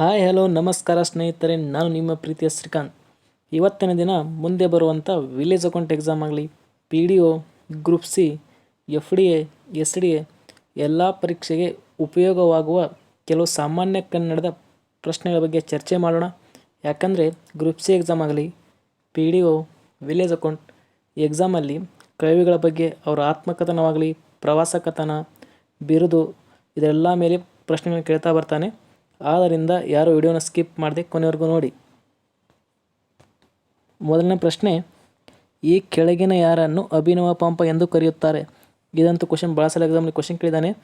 Hi, hello, ನಮಸ್ಕಾರ ಸ್ನೇಹಿತರೆ. ನಾನು ನಿಮ್ಮ ಪ್ರೀತಿಯ ಶ್ರೀಕಾಂತ್. ಇವತ್ತಿನ ದಿನ ಮುಂದೆ ಬರುವಂಥ ವಿಲೇಜ್ ಅಕೌಂಟ್ ಎಕ್ಸಾಮ್ ಆಗಲಿ P D O group C F D A S D A ಎಲ್ಲ ಪರೀಕ್ಷೆಗೆ ಉಪಯೋಗವಾಗುವ ಕೆಲವು ಸಾಮಾನ್ಯ ಕನ್ನಡದ ಪ್ರಶ್ನೆಗಳ ಬಗ್ಗೆ ಚರ್ಚೆ ಮಾಡೋಣ. ಯಾಕಂದರೆ ಗ್ರೂಪ್ ಸಿ ಎಕ್ಸಾಮ್ ಆಗಲಿ P D O village account ಎಕ್ಸಾಮಲ್ಲಿ ಕವಿಗಳ ಬಗ್ಗೆ, ಅವರ ಆತ್ಮಕಥನವಾಗಲಿ ಪ್ರವಾಸ ಕಥನ ಬಿರುದು, ಇದೆಲ್ಲ ಮೇಲೆ ಪ್ರಶ್ನೆಗಳನ್ನ ಕೇಳ್ತಾ ಬರ್ತಾನೆ. ಆದ್ದರಿಂದ ಯಾರು ವಿಡಿಯೋನ ಸ್ಕಿಪ್ ಮಾಡದೆ ಕೊನೆವರೆಗೂ ನೋಡಿ. ಮೊದಲನೇ ಪ್ರಶ್ನೆ, ಈ ಕೆಳಗಿನ ಯಾರನ್ನು ಅಭಿನವ ಪಂಪ ಎಂದು ಕರೆಯುತ್ತಾರೆ? ಇದಂತೂ ಕ್ವಶನ್ ಭಾಳ ಸಲ ಎಕ್ಸಾಮ್ಲಿ ಕ್ವಶನ್ ಕೇಳಿದ್ದಾನೆ.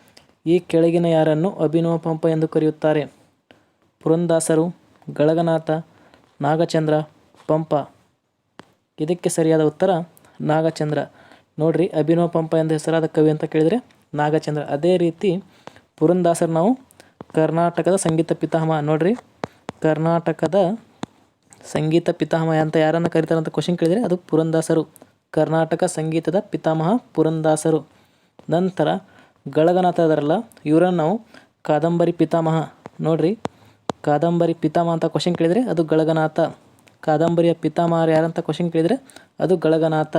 ಈ ಕೆಳಗಿನ ಯಾರನ್ನು ಅಭಿನವ ಪಂಪ ಎಂದು ಕರೆಯುತ್ತಾರೆ? ಪುರಂದಾಸರು, ಗಳಗನಾಥ, ನಾಗಚಂದ್ರ, ಪಂಪ. ಇದಕ್ಕೆ ಸರಿಯಾದ ಉತ್ತರ, ನಾಗಚಂದ್ರ. ನೋಡ್ರಿ, ಅಭಿನವ ಪಂಪ ಎಂದು ಹೆಸರಾದ ಕವಿ ಅಂತ ಕೇಳಿದರೆ ನಾಗಚಂದ್ರ. ಅದೇ ರೀತಿ ಪುರಂದಾಸರು ನಾವು ಕರ್ನಾಟಕದ ಸಂಗೀತ ಪಿತಾಮಹ. ನೋಡ್ರಿ, ಕರ್ನಾಟಕದ ಸಂಗೀತ ಪಿತಾಮಹ ಅಂತ ಯಾರನ್ನು ಕರೀತಾರೆ ಅಂತ ಕ್ವಶನ್ ಕೇಳಿದರೆ ಅದು ಪುರಂದಾಸರು. ಕರ್ನಾಟಕ ಸಂಗೀತದ ಪಿತಾಮಹ ಪುರಂದಾಸರು. ನಂತರ ಗಳಗನಾಥ ಅದರಲ್ಲ ಇವರನ್ನು ನಾವು ಕಾದಂಬರಿ ಪಿತಾಮಹ. ನೋಡ್ರಿ, ಕಾದಂಬರಿ ಪಿತಾಮಹ ಅಂತ ಕ್ವಶನ್ ಕೇಳಿದರೆ ಅದು ಗಳಗನಾಥ. ಕಾದಂಬರಿಯ ಪಿತಾಮಹರು ಯಾರಂತ ಕ್ವಶನ್ ಕೇಳಿದರೆ ಅದು ಗಳಗನಾಥ.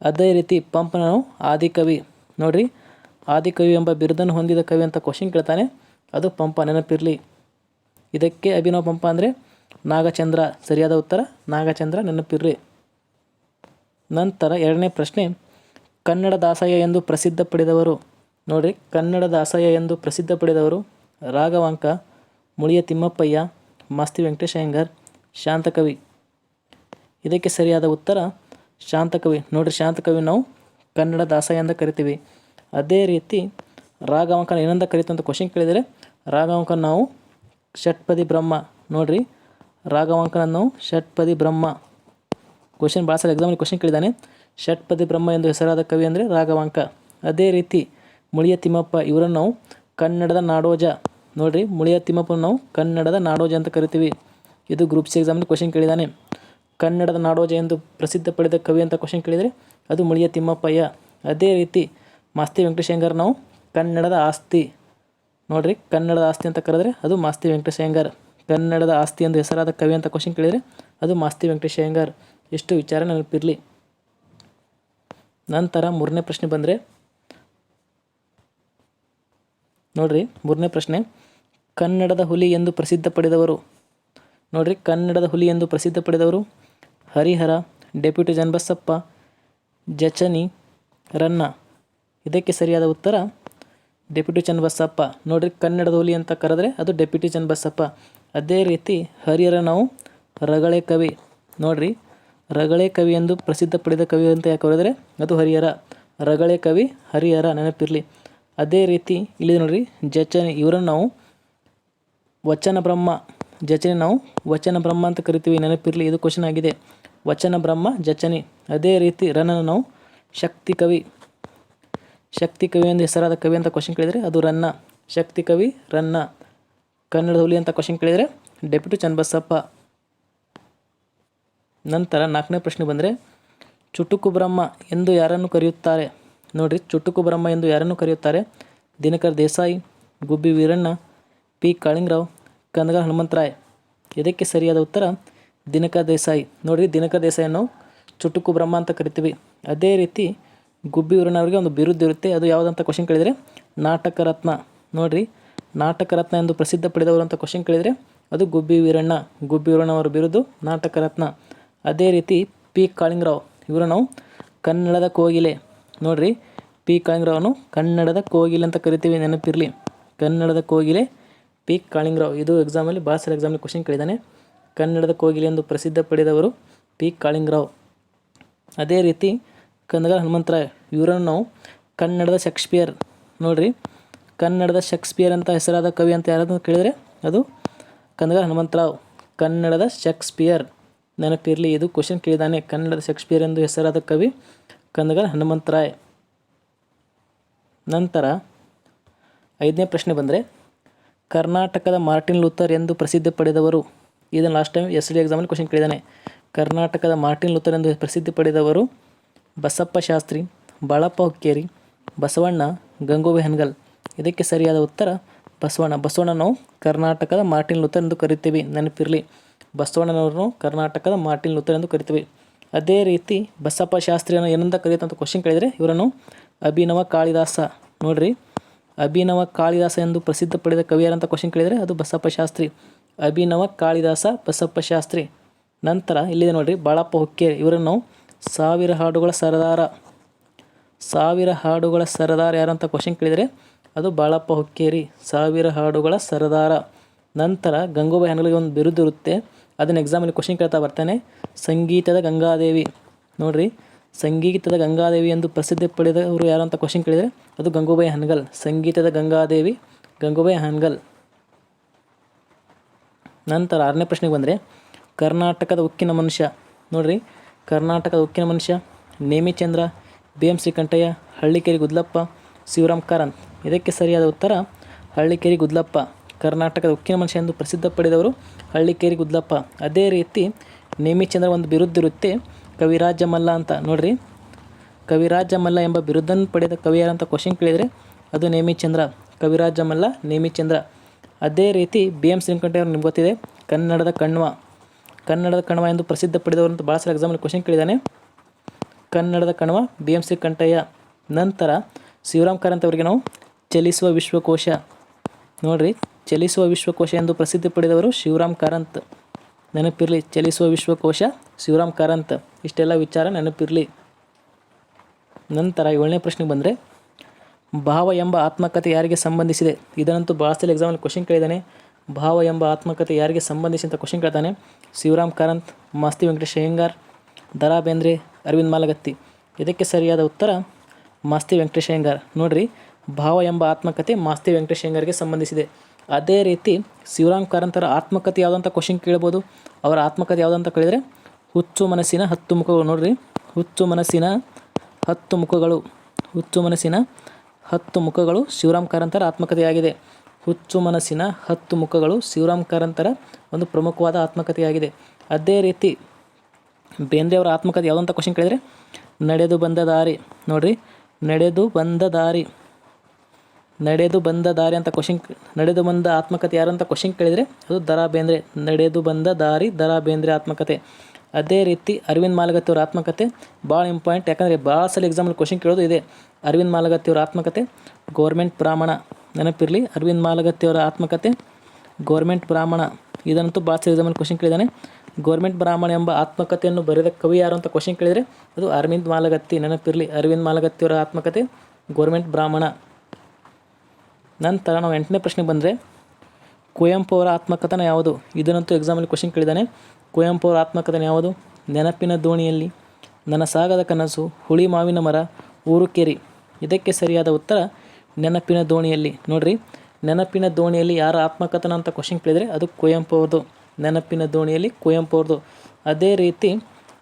ಅದೇ ರೀತಿ ಪಂಪನನು ಆದಿಕವಿ. ನೋಡ್ರಿ, ಆದಿಕವಿ ಎಂಬ ಬಿರುದನ್ನು ಹೊಂದಿದ ಕವಿ ಅಂತ ಕ್ವಶನ್ ಕೇಳ್ತಾನೆ. ಅದು ಪಂಪ ನೆನಪಿರಲಿ. ಇದಕ್ಕೆ ಅಭಿನವ ಪಂಪ ಅಂದರೆ ನಾಗಚಂದ್ರ. ಸರಿಯಾದ ಉತ್ತರ? ನಾಗಚಂದ್ರ ನೆನಪಿರ್ರಿ ನಂತರ ಎರಡನೇ ಪ್ರಶ್ನೆ, ಕನ್ನಡ ದಾಸಯ್ಯ ಎಂದು ಪ್ರಸಿದ್ಧ ಪಡೆದವರು. ನೋಡಿರಿ, ಕನ್ನಡ ದಾಸಯ್ಯ ಎಂದು ಪ್ರಸಿದ್ಧ ಪಡೆದವರು ರಾಘವಾಂಕ, ಮುಳಿಯ ತಿಮ್ಮಪ್ಪಯ್ಯ, ಮಾಸ್ತಿ ವೆಂಕಟೇಶ ಅಯ್ಯಂಗಾರ್ ಶಾಂತಕವಿ. ಇದಕ್ಕೆ ಸರಿಯಾದ ಉತ್ತರ ಶಾಂತಕವಿ. ನೋಡಿರಿ, ಶಾಂತಕವಿ ನಾವು ಕನ್ನಡ ದಾಸಯ್ಯ ಅಂತ ಕರಿತೀವಿ. ಅದೇ ರೀತಿ ರಾಘವಾಂಕನ ಏನಂತ ಕರೀತಂತ ಕ್ವಶನ್ ಕೇಳಿದರೆ, ರಾಘವಂಕನ್ ನಾವು ಷಟ್ಪದಿ ಬ್ರಹ್ಮ ನೋಡ್ರಿ. ರಾಘವಂಕನ ನಾವು ಷಟ್ಪದಿ ಬ್ರಹ್ಮ ಕ್ವಶನ್ ಭಾಳ ಸಲ ಎಕ್ಸಾಮಲ್ಲಿ ಕ್ವಶನ್ ಕೇಳಿದ್ದಾನೆ. ಷಟ್ಪದಿ ಬ್ರಹ್ಮ ಎಂದು ಹೆಸರಾದ ಕವಿ ಅಂದರೆ ರಾಘವಂಕ. ಅದೇ ರೀತಿ ಮುಳಿಯ ತಿಮ್ಮಪ್ಪ, ಇವರನ್ನು ನಾವು ಕನ್ನಡದ ನಾಡೋಜ ನೋಡ್ರಿ. ಮುಳಿಯ ತಿಮ್ಮಪ್ಪನ ನಾವು ಕನ್ನಡದ ನಾಡೋಜ ಅಂತ ಕರಿತೀವಿ. ಇದು ಗ್ರೂಪ್ ಸಿ ಎಕ್ಸಾಮಲ್ಲಿ ಕ್ವಶನ್ ಕೇಳಿದ್ದಾನೆ. ಕನ್ನಡದ ನಾಡೋಜ ಎಂದು ಪ್ರಸಿದ್ಧ ಪಡೆದ ಕವಿ ಅಂತ ಕ್ವಶನ್ ಕೇಳಿದರೆ, ಅದು ಮುಳಿಯ ತಿಮ್ಮಪ್ಪಯ್ಯ. ಅದೇ ರೀತಿ ಮಾಸ್ತಿ ವೆಂಕಟೇಶ್ ನಾವು ಕನ್ನಡದ ಆಸ್ತಿ. ನೋಡ್ರಿ, ಕನ್ನಡದ ಆಸ್ತಿ ಅಂತ ಕರೆದ್ರೆ ಅದು ಮಾಸ್ತಿ ವೆಂಕಟೇಶ್ ಅಯ್ಯಂಗಾರ್ ಕನ್ನಡದ ಆಸ್ತಿ ಎಂದು ಹೆಸರಾದ ಕವಿ ಅಂತ ಕ್ವಶನ್ ಕೇಳಿದರೆ ಅದು ಮಾಸ್ತಿ ವೆಂಕಟೇಶ್ ಅಯ್ಯಂಗಾರ್ ಇಷ್ಟು ವಿಚಾರ ನೆನಪಿರಲಿ ನಂತರ ಮೂರನೇ ಪ್ರಶ್ನೆ ಬಂದರೆ, ನೋಡ್ರಿ, ಮೂರನೇ ಪ್ರಶ್ನೆ. ಕನ್ನಡದ ಹುಲಿ ಎಂದು ಪ್ರಸಿದ್ಧ ಪಡೆದವರು. ನೋಡ್ರಿ, ಕನ್ನಡದ ಹುಲಿ ಎಂದು ಪ್ರಸಿದ್ಧ ಪಡೆದವರು ಹರಿಹರ, ಡೆಪ್ಯೂಟಿ ಜನ್ಬಸಪ್ಪ, ಜಚನಿ, ರನ್ನ. ಇದಕ್ಕೆ ಸರಿಯಾದ ಉತ್ತರ ಡೆಪ್ಯೂಟಿ ಚನ್ನಬಸಪ್ಪ. ನೋಡ್ರಿ, ಕನ್ನಡದ ಹುಲಿ ಅಂತ ಕರೆದ್ರೆ ಅದು ಡೆಪ್ಯೂಟಿ ಚನ್ನಬಸಪ್ಪ. ಅದೇ ರೀತಿ ಹರಿಹರ ನಾವು ರಗಳೆ ಕವಿ. ನೋಡ್ರಿ, ರಗಳೆ ಕವಿ ಎಂದು ಪ್ರಸಿದ್ಧ ಪಡೆದ ಕವಿ ಅಂತ ಯಾಕೆ ಕರೆದ್ರೆ ಅದು ಹರಿಹರ. ರಗಳೆ ಕವಿ ಹರಿಹರ ನೆನಪಿರಲಿ. ಅದೇ ರೀತಿ ಇಲ್ಲಿ ನೋಡ್ರಿ, ಜಚನಿ, ಇವರನ್ನು ನಾವು ವಚನ ಬ್ರಹ್ಮ, ಜಚನೆ ನಾವು ವಚನ ಬ್ರಹ್ಮ ಅಂತ ಕರಿತೀವಿ, ನೆನಪಿರಲಿ, ಇದು ಕ್ವಶನ್ ಆಗಿದೆ. ವಚನ ಬ್ರಹ್ಮ, ಜಚನಿ. ಅದೇ ರೀತಿ ರನನ ನಾವು ಶಕ್ತಿ ಕವಿ. ಶಕ್ತಿ ಕವಿ ಎಂದು ಹೆಸರಾದ ಕವಿ ಅಂತ ಕ್ವಶನ್ ಕೇಳಿದರೆ ಅದು ರನ್ನ ಶಕ್ತಿ ಕವಿ, ರನ್ನ ಕನ್ನಡದ ಹುಲಿ ಅಂತ ಕ್ವಶನ್ ಕೇಳಿದರೆ ಡೆಪ್ಯೂಟಿ ಚನ್ನಬಸಪ್ಪ. ನಂತರ ನಾಲ್ಕನೇ ಪ್ರಶ್ನೆ ಬಂದರೆ ಚುಟುಕು ಬ್ರಹ್ಮ ಎಂದು ಯಾರನ್ನು ಕರೆಯುತ್ತಾರೆ? ನೋಡಿರಿ, ಚುಟುಕು ಬ್ರಹ್ಮ ಎಂದು ಯಾರನ್ನು ಕರೆಯುತ್ತಾರೆ? ದಿನಕರ್ ದೇಸಾಯಿ, ಗುಬ್ಬಿ ವೀರಣ್ಣ, ಪಿ ಕಾಳಿಂಗರಾವ್ ಕನಗ ಹನುಮಂತರಾಯ್ ಇದಕ್ಕೆ ಸರಿಯಾದ ಉತ್ತರ ದಿನಕರ್ ದೇಸಾಯಿ. ನೋಡಿರಿ, ದಿನಕರ್ ದೇಸಾಯಿಯನ್ನು ಚುಟುಕು ಬ್ರಹ್ಮ ಅಂತ ಕರಿತೀವಿ. ಅದೇ ರೀತಿ ಗುಬ್ಬಿ ವೀರಣ್ಣವರಿಗೆ ಒಂದು ಬಿರುದು ಇರುತ್ತೆ. ಅದು ಯಾವುದಂತ ಕ್ವಶನ್ ಕೇಳಿದರೆ, ನಾಟಕ ರತ್ನ. ನೋಡಿರಿ, ನಾಟಕ ರತ್ನ ಎಂದು ಪ್ರಸಿದ್ಧ ಪಡೆದವರು ಅಂತ ಕ್ವಶನ್ ಕೇಳಿದರೆ, ಅದು ಗುಬ್ಬಿ ವೀರಣ್ಣ. ಗುಬ್ಬಿ ವೀರಣ್ಣವರ ಬಿರುದು, ನಾಟಕ ರತ್ನ. ಅದೇ ರೀತಿ ಪಿ ಕಾಳಿಂಗರಾವ್. ಇವರು ನಾವು ಕನ್ನಡದ ಕೋಗಿಲೆ. ನೋಡಿರಿ, ಪಿ ಕಾಳಿಂಗರಾವ್ನು ಕನ್ನಡದ ಕೋಗಿಲೆ ಅಂತ ಕರಿತೀವಿ, ನೆನಪಿರಲಿ. ಕನ್ನಡದ ಕೋಗಿಲೆ ಪಿ ಕಾಳಿಂಗರಾವ್. ಇದು ಎಕ್ಸಾಮಲ್ಲಿ ಸಲ ಎಕ್ಸಾಮಲ್ಲಿ ಕ್ವಶನ್ ಕೇಳಿದ್ದಾನೆ. ಕನ್ನಡದ ಕೋಗಿಲೆ ಎಂದು ಪ್ರಸಿದ್ಧ ಪಡೆದವರು ಪಿ ಕಾಳಿಂಗರಾವ್. ಅದೇ ರೀತಿ ಕನ್ನಡ ಹನುಮಂತರಾಯ್ ಇವರನ್ನು ನಾವು ಕನ್ನಡದ ಶೇಕ್ಸ್ಪಿಯರ್ ನೋಡ್ರಿ. ಕನ್ನಡದ ಶೇಕ್ಸ್ಪಿಯರ್ ಅಂತ ಹೆಸರಾದ ಕವಿ ಅಂತ ಯಾರಾದ್ರು ಕೇಳಿದರೆ ಅದು ಕನ್ನಡ ಹನುಮಂತರಾವ್. ಕನ್ನಡದ ಶೇಕ್ಸ್ಪಿಯರ್. ನೆನಪಿರಲಿ, ಇದು ಕ್ವಶನ್ ಕೇಳಿದಾನೆ. ಕನ್ನಡದ ಶೇಕ್ಸ್ಪಿಯರ್ ಎಂದು ಹೆಸರಾದ ಕವಿ ಕನ್ನಡ ಹನುಮಂತರಾಯ್. ನಂತರ ಐದನೇ ಪ್ರಶ್ನೆ ಬಂದರೆ, ಕರ್ನಾಟಕದ ಮಾರ್ಟಿನ್ ಲೂಥರ್ ಎಂದು ಪ್ರಸಿದ್ಧಿ ಪಡೆದವರು, ಇದನ್ನು ಲಾಸ್ಟ್ ಟೈಮ್ ಎಸ್ ಡಿ ಎಕ್ಸಾಮಲ್ಲಿ ಕ್ವಶನ್ ಕೇಳಿದ್ದಾನೆ ಕರ್ನಾಟಕದ ಮಾರ್ಟಿನ್ ಲೂಥರ್ ಎಂದು ಪ್ರಸಿದ್ಧಿ ಪಡೆದವರು ಬಸಪ್ಪ ಶಾಸ್ತ್ರಿ, ಬಾಳಪ್ಪ ಹುಕ್ಕೇರಿ, ಬಸವಣ್ಣ ಗಂಗೋಬೆ ಹನ್ಗಲ್. ಇದಕ್ಕೆ ಸರಿಯಾದ ಉತ್ತರ ಬಸವಣ್ಣ. ಬಸವಣ್ಣ ನಾವು ಕರ್ನಾಟಕದ ಮಾರ್ಟಿನ್ ಲೂಥರ್ ಎಂದು ಕರಿತೀವಿ. ನೆನಪಿರಲಿ ಬಸವಣ್ಣನವರನ್ನು ಕರ್ನಾಟಕದ ಮಾರ್ಟಿನ್ ಲೂಥರ್ ಎಂದು ಕರಿತೀವಿ. ಅದೇ ರೀತಿ ಬಸಪ್ಪ ಶಾಸ್ತ್ರಿಯನ್ನು ಏನಂತ ಕರೆಯುತ್ತಂತ ಕ್ವಶನ್ ಕೇಳಿದರೆ ಇವರನ್ನು ಅಭಿನವ ಕಾಳಿದಾಸ. ನೋಡ್ರಿ, ಅಭಿನವ ಕಾಳಿದಾಸ ಎಂದು ಪ್ರಸಿದ್ಧ ಪಡೆದ ಕವಿಯರಂತ ಕ್ವಶನ್ ಕೇಳಿದರೆ ಅದು ಬಸಪ್ಪ ಶಾಸ್ತ್ರಿ. ಅಭಿನವ ಕಾಳಿದಾಸ ಬಸಪ್ಪ ಶಾಸ್ತ್ರಿ. ನಂತರ ಇಲ್ಲಿದೆ ನೋಡ್ರಿ, ಬಾಳಪ್ಪ ಹುಕ್ಕೇರಿ. ಇವರನ್ನು ಸಾವಿರ ಹಾಡುಗಳ ಸರದಾರ. ಸಾವಿರ ಹಾಡುಗಳ ಸರದಾರ ಯಾರಂತ ಕ್ವಶನ್ ಕೇಳಿದರೆ, ಅದು ಬಾಳಪ್ಪ ಹುಕ್ಕೇರಿ, ಸಾವಿರ ಹಾಡುಗಳ ಸರದಾರ. ನಂತರ ಗಂಗೂಬಾಯಿ ಹಾನಗಲ್ಗೆ ಒಂದು ಬಿರುದು ಇರುತ್ತೆ. ಅದನ್ನು ಎಕ್ಸಾಮಲ್ಲಿ ಕ್ವಶನ್ ಕೇಳ್ತಾ ಬರ್ತಾನೆ. ಸಂಗೀತದ ಗಂಗಾದೇವಿ. ನೋಡ್ರಿ, ಸಂಗೀತದ ಗಂಗಾದೇವಿ ಎಂದು ಪ್ರಸಿದ್ಧಿ ಪಡೆದವರು ಯಾರು ಅಂತ ಕ್ವಶನ್ ಕೇಳಿದರೆ, ಅದು ಗಂಗೂಬಾಯಿ ಹನಗಲ್. ಸಂಗೀತದ ಗಂಗಾದೇವಿ, ಗಂಗೂಬಾಯಿ ಹನಗಲ್. ನಂತರ ಆರನೇ ಪ್ರಶ್ನೆಗೆ ಬಂದರೆ, ಕರ್ನಾಟಕದ ಉಕ್ಕಿನ ಮನುಷ್ಯ. ನೋಡ್ರಿ ಕರ್ನಾಟಕದ ಉಕ್ಕಿನ ಮನುಷ್ಯ ನೇಮಿಚಂದ್ರ ಬಿ ಎಂ ಶ್ರೀಕಂಠಯ್ಯ ಕಂಠಯ್ಯ, ಹಳ್ಳಿಕೇರಿ ಗುದ್ಲಪ್ಪ, ಶಿವರಾಮ್ ಕಾರಂತ್. ಇದಕ್ಕೆ ಸರಿಯಾದ ಉತ್ತರ, ಹಳ್ಳಿಕೇರಿ ಗುದ್ಲಪ್ಪ. ಕರ್ನಾಟಕದ ಉಕ್ಕಿನ ಮನುಷ್ಯ ಎಂದು ಪ್ರಸಿದ್ಧ ಪಡೆದವರು ಹಳ್ಳಿಕೇರಿ ಗುದ್ಲಪ್ಪ. ಅದೇ ರೀತಿ ನೇಮಿಚಂದ್ರ ಒಂದು ಬಿರುದ್ದಿರುತ್ತೆ ಕವಿರಾಜ ಮಲ್ಲ ಅಂತ. ನೋಡ್ರಿ, ಕವಿರಾಜ ಮಲ್ಲ ಎಂಬ ಬಿರುದನ್ನು ಪಡೆದ ಕವಿ ಅಂತ ಕ್ವಶನ್ ಕೇಳಿದರೆ ಅದು ನೇಮಿಚಂದ್ರ ಕವಿರಾಜ ಮಲ್ಲ ನೇಮಿಚಂದ್ರ ಅದೇ ರೀತಿ ಬಿ ಎಂ ಶ್ರೀಕಂಠಯ್ಯವ್ರು ನಿಮ್ಗೆ ಗೊತ್ತಿದೆ, ಕನ್ನಡದ ಕಣ್ವ. ಕನ್ನಡದ ಕಣವ ಎಂದು ಪ್ರಸಿದ್ಧ ಪಡೆದವರು ಅಂತ ಭಾಳ ಸಲ ಎಕ್ಸಾಮಲ್ಲಿ ಕ್ವಶನ್ ಕೇಳಿದ್ದಾನೆ. ಕನ್ನಡದ ಕಣವ ಬಿ ಎಂ ಸಿ ಕಂಠಯ್ಯ ನಂತರ ಶಿವರಾಮ್ ಕಾರಂತ್ ಅವರಿಗೆ ನಾವು ಚಲಿಸುವ ವಿಶ್ವಕೋಶ. ನೋಡ್ರಿ, ಚಲಿಸುವ ವಿಶ್ವಕೋಶ ಎಂದು ಪ್ರಸಿದ್ಧಿ ಪಡೆದವರು ಶಿವರಾಮ್ ಕಾರಂತ್. ನೆನಪಿರಲಿ, ಚಲಿಸುವ ವಿಶ್ವಕೋಶ, ಶಿವರಾಮ್ ಕಾರಂತ್. ಇಷ್ಟೆಲ್ಲ ವಿಚಾರ ನೆನಪಿರಲಿ. ನಂತರ ಏಳನೇ ಪ್ರಶ್ನೆ ಬಂದರೆ, ಭಾವ ಎಂಬ ಆತ್ಮಕಥೆ ಯಾರಿಗೆ ಸಂಬಂಧಿಸಿದೆ? ಇದನ್ನಂತೂ ಭಾಳ ಎಕ್ಸಾಮಲ್ಲಿ ಕ್ವಶನ್ ಕೇಳಿದ್ದಾನೆ. ಭಾವ ಎಂಬ ಆತ್ಮಕತೆ ಯಾರಿಗೆ ಸಂಬಂಧಿಸಿದಂಥ ಕ್ವಶನ್ ಕೇಳ್ತಾನೆ. ಶಿವರಾಮ್ ಕಾರಂತ್, ಮಾಸ್ತಿ ವೆಂಕಟೇಶ್ ಅಯ್ಯಂಗಾರ್ ದರಾ ಬೇಂದ್ರೆ ಅರವಿಂದ್ ಮಾಲಗತ್ತಿ. ಇದಕ್ಕೆ ಸರಿಯಾದ ಉತ್ತರ ಮಾಸ್ತಿ ವೆಂಕಟೇಶ್ ಅಯ್ಯಂಗಾರ್ ನೋಡ್ರಿ, ಭಾವ ಎಂಬ ಆತ್ಮಕತೆ ಮಾಸ್ತಿ ವೆಂಕಟೇಶ್ ಅಯ್ಯಂಗಾರ್ಗೆ ಸಂಬಂಧಿಸಿದೆ. ಅದೇ ರೀತಿ ಶಿವರಾಮ್ ಕಾರಂತರ ಆತ್ಮಕತೆ ಯಾವುದಂತ ಕ್ವಶನ್ ಕೇಳ್ಬೋದು. ಅವರ ಆತ್ಮಕತೆ ಯಾವುದಂತ ಕೇಳಿದರೆ, ಹುಚ್ಚು ಮನಸ್ಸಿನ ಹತ್ತು ಮುಖಗಳು. ನೋಡ್ರಿ, ಹುಚ್ಚು ಮನಸ್ಸಿನ ಹತ್ತು ಮುಖಗಳು. ಹುಚ್ಚು ಮನಸ್ಸಿನ ಹತ್ತು ಮುಖಗಳು ಶಿವರಾಮ್ ಕಾರಂತರ ಆತ್ಮಕಥೆಯಾಗಿದೆ. ಹುಚ್ಚು ಮನಸ್ಸಿನ ಹತ್ತು ಮುಖಗಳು ಶಿವರಾಮ್ ಕಾರಂತರ ಒಂದು ಪ್ರಮುಖವಾದ ಆತ್ಮಕಥೆಯಾಗಿದೆ. ಅದೇ ರೀತಿ ಬೇಂದ್ರೆಯವರ ಆತ್ಮಕಥೆ ಯಾವುದಂತ ಕ್ವಶನ್ ಕೇಳಿದರೆ, ನಡೆದು ಬಂದ ದಾರಿ. ನೋಡಿರಿ, ನಡೆದು ಬಂದ ದಾರಿ. ನಡೆದು ಬಂದ ದಾರಿ ಅಂತ ಕ್ವಶನ್ ನಡೆದು ಬಂದ ಆತ್ಮಕಥೆ ಯಾರು ಅಂತ ಕ್ವಶನ್ ಕೇಳಿದರೆ, ಅದು ದರಾ ಬೇಂದ್ರೆ. ನಡೆದು ಬಂದ ದಾರಿ, ದರಾ ಬೇಂದ್ರೆ ಆತ್ಮಕಥೆ. ಅದೇ ರೀತಿ ಅರವಿಂದ್ ಮಾಲಗತ್ತಿ ಅವರ ಆತ್ಮಕಥೆ ಭಾಳ ಇಂಪಾರ್ಟೆಂಟ್ ಯಾಕಂದರೆ ಭಾಳ ಸಲ ಎಕ್ಸಾಮಲ್ಲಿ ಕ್ವಶನ್ ಕೇಳೋದು ಇದೆ. ಅರವಿಂದ್ ಮಾಲಗತ್ತಿ ಅವರ ಆತ್ಮಕಥೆ ಗೌರ್ಮೆಂಟ್ ಬ್ರಾಹ್ಮಣ ನೆನಪಿರಲಿ. ಅರವಿಂದ್ ಮಾಲಗತ್ತಿಯವರ ಆತ್ಮಕಥೆ ಗೌರ್ಮೆಂಟ್ ಬ್ರಾಹ್ಮಣ. ಇದನ್ನಂತೂ ಭಾಳ ಸಲ ಮೇಲೆ ಕ್ವಶನ್ ಕೇಳಿದ್ದಾನೆ. ಗೌರ್ಮೆಂಟ್ ಬ್ರಾಹ್ಮಣ ಎಂಬ ಆತ್ಮಕಥೆಯನ್ನು ಬರೆದ ಕವಿ ಯಾರು ಅಂತ ಕ್ವಶನ್ ಕೇಳಿದರೆ ಅದು ಅರವಿಂದ್ ಮಾಲಗತ್ತಿ. ನೆನಪಿರಲಿ. ಅರವಿಂದ್ ಮಾಲಗತ್ತಿಯವರ ಆತ್ಮಕಥೆ ಗೌರ್ಮೆಂಟ್ ಬ್ರಾಹ್ಮಣ. ನಂತರ ನಾವು ಎಂಟನೇ ಪ್ರಶ್ನೆ ಬಂದರೆ ಕುವೆಂಪು ಅವರ ಆತ್ಮಕಥನ ಯಾವುದು? ಇದನ್ನಂತೂ ಎಕ್ಸಾಮಲ್ಲಿ ಕ್ವಶನ್ ಕೇಳಿದ್ದಾನೆ. ಕುವೆಂಪು ಅವರ ಆತ್ಮಕಥನ ಯಾವುದು? ನೆನಪಿನ ದೋಣಿಯಲ್ಲಿ ನನ್ನ ಸಾಗದ ಕನಸು, ಹುಳಿ ಮಾವಿನ ಮರ, ಊರು ಕೇರಿ. ಇದಕ್ಕೆ ಸರಿಯಾದ ಉತ್ತರ ನೆನಪಿನ ದೋಣಿಯಲ್ಲಿ. ನೋಡ್ರಿ, ನೆನಪಿನ ದೋಣಿಯಲ್ಲಿ ಯಾರ ಆತ್ಮಕಥನ ಅಂತ ಕ್ವಶನ್ ಕೇಳಿದರೆ ಅದು ಕುವೆಂಪು ಅವ್ರದ್ದು ನೆನಪಿನ ದೋಣಿಯಲ್ಲಿ ಕುವೆಂಪು ಅವ್ರದ್ದು ಅದೇ ರೀತಿ